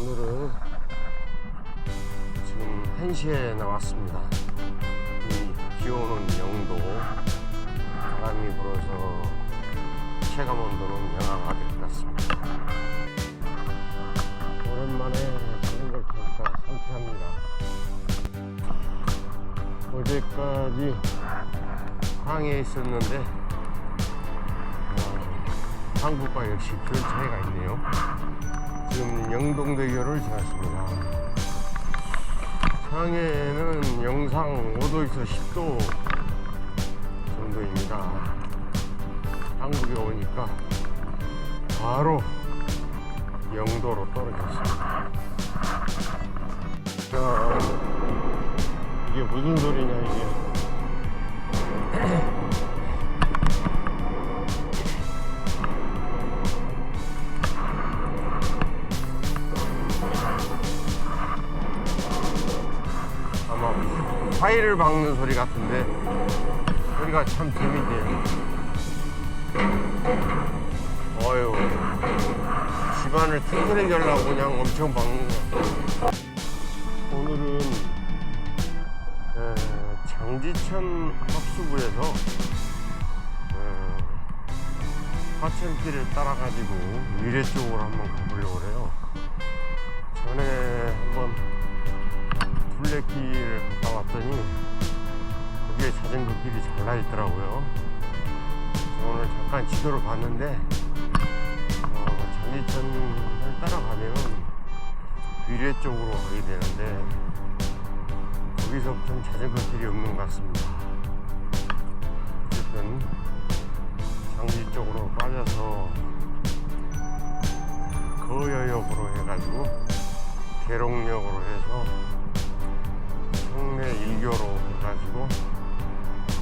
오늘은 지금 1시에 나왔습니다. 이 비오는 영도 바람이 불어서 체감 온도는 영하가 같습니다. 오랜만에 자전거를 타니까 상쾌합니다. 어제까지 항해에 있었는데 어, 한국과 역시 별 차이가 있네요. 지금 영동대교를 지났습니다. 상해는 영상 5도에서 10도 정도입니다. 한국에 오니까 바로 영도로 떨어졌습니다. 자, 이게 무슨 소리냐 이게. 파일을 박는 소리 같은데 소리가 참 재밌네요. 어휴 집안을 튼튼하게 하려고 그냥 엄청 박는 거. 오늘은 에, 장지천 합수부에서 에, 화천길을 따라가지고 미래 쪽으로 한번 가보려고 해요. 전에 한번 둘레길 갔다 왔더니 거기에 자전거 길이 잘나 있더라고요. 오늘 잠깐 지도를 봤는데 어, 장지천을 따라가면 위례 쪽으로 가게 되는데 거기서부터는 자전거 길이 없는 것 같습니다. 어쨌든 장지 쪽으로 빠져서 거여역으로 해가지고 계룡역으로 해서 성내 일교로 해가지고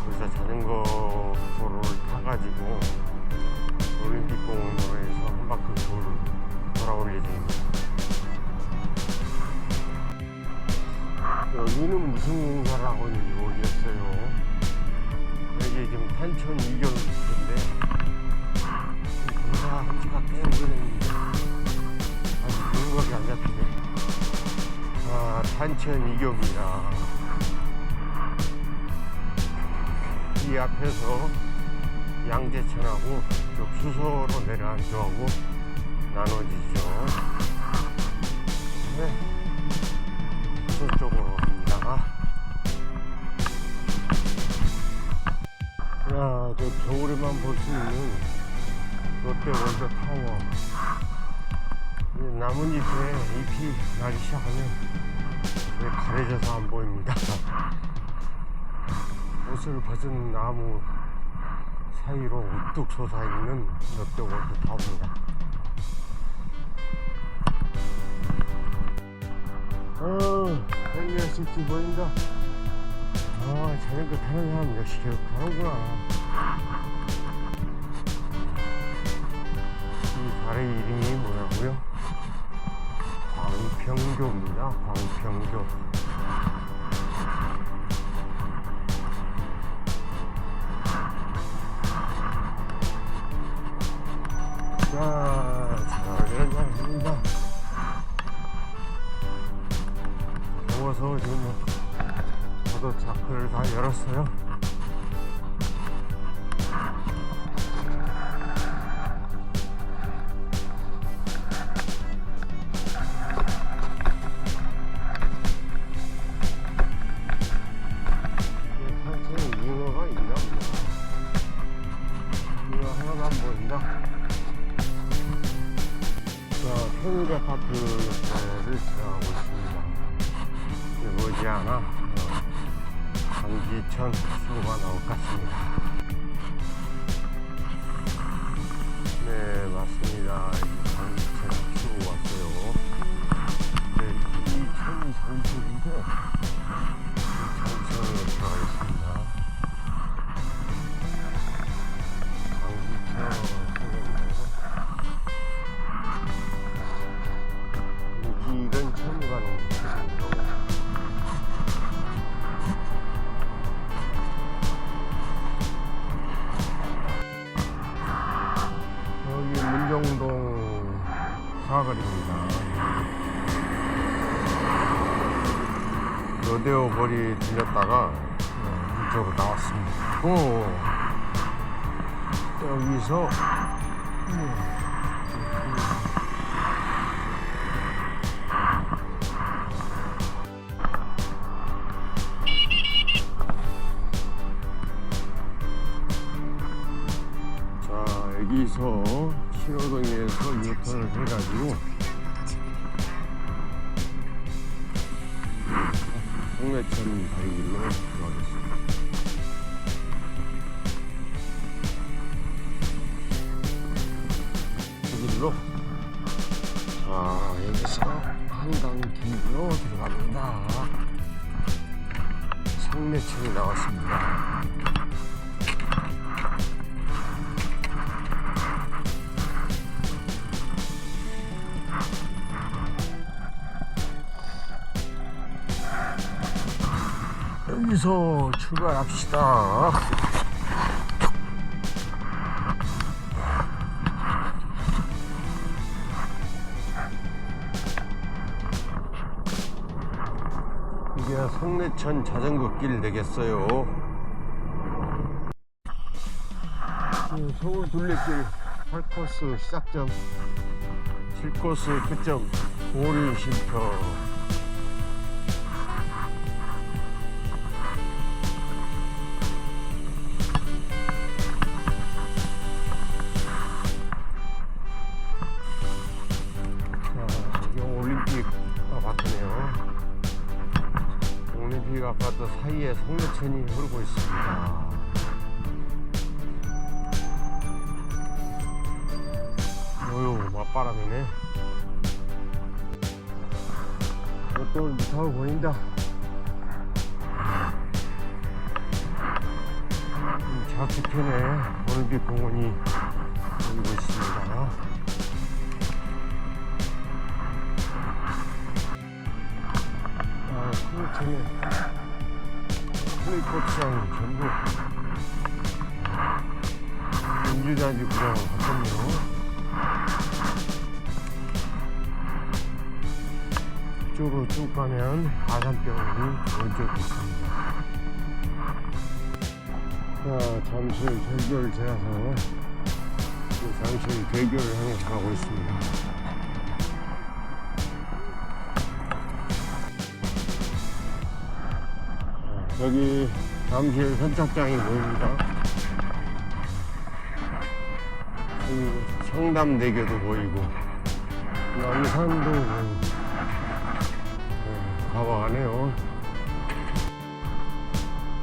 거기서 자전거 도로를 타가지고 올림픽공원으로 해서 한 바퀴 돌 돌아올 예정입니다. 여기는 무슨 공사를 하고 있는지 모르겠어요. 여기 지금 탄천 이경 있는데 공사한 지가 꽤 오래됐는데 아직 누각이 안 잡히네. 아, 탄천 이경이라 이 앞에서 양재천하고 저 수소로 내려간 쪽하고 나눠지죠. 네. 저쪽으로 갑니다. 야, 저 겨울에만 볼 수 있는 롯데 월드 타워. 이 나뭇잎에 잎이 나기 시작하면 가려져서 안 보입니다. 옷을 벗은 나무 사이로 우뚝 솟아있는 롯데 월드 타워입니다. 어, 헬기가 실지 보인다. 아, 자전거 타는 사람 역시 계속 타는구나. 이 달의 이름이 뭐라고요? 광평교입니다. 광평교. 저도 자크를 다 열었어요. 산책에 잉어가 있나 보다. 잉어 하나도 안 보인다. 자, 평일 아파트 옆에를 지나가고 있습니다. 이제 머지않아 어, 강지천 수가 나올 것 같습니다. 네, 맞습니다. 이 강지천 수가 왔어요. 네, 이 천이 장지천인데 사거리입니다. 로데오 거리 들렸다가 네, 이쪽으로 나왔습니다. 오, 여기서 유턴을 해가지고 홍매천 다리길로 들어가겠습니다. 그 길로 자 여기서 한강길로 들어갑니다. 성내천이 나왔습니다. 여기서 출발합시다. 이게 성내천 자전거 길 되겠어요. 그 서울 둘레길 8코스 시작점 7코스 끝점 오류 쉼터 성내천이 흐르고 있습니다. 어휴, 맞바람이네. 또 타고 보인다. 음, 좌측편에 올림픽 공원이 보이고 있습니다. 아, 스위트 는 플레이코트랑 전부 민주단지 구장을 바꿨네요. 이쪽으로 쭉 가면 아산병원이 왼쪽에 있습니다. 자, 잠실 대교를 지나서 그 잠실 대교를 향해 가고 있습니다. 여기 잠실 선착장이 보입니다. 성담대교도 보이고 남산도 보이고 네, 가봐가네요.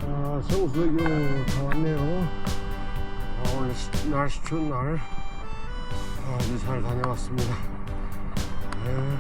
아, 성수대교 다 왔네요. 아, 오늘 시- 날씨 추운 날 아주 잘 다녀왔습니다. 네.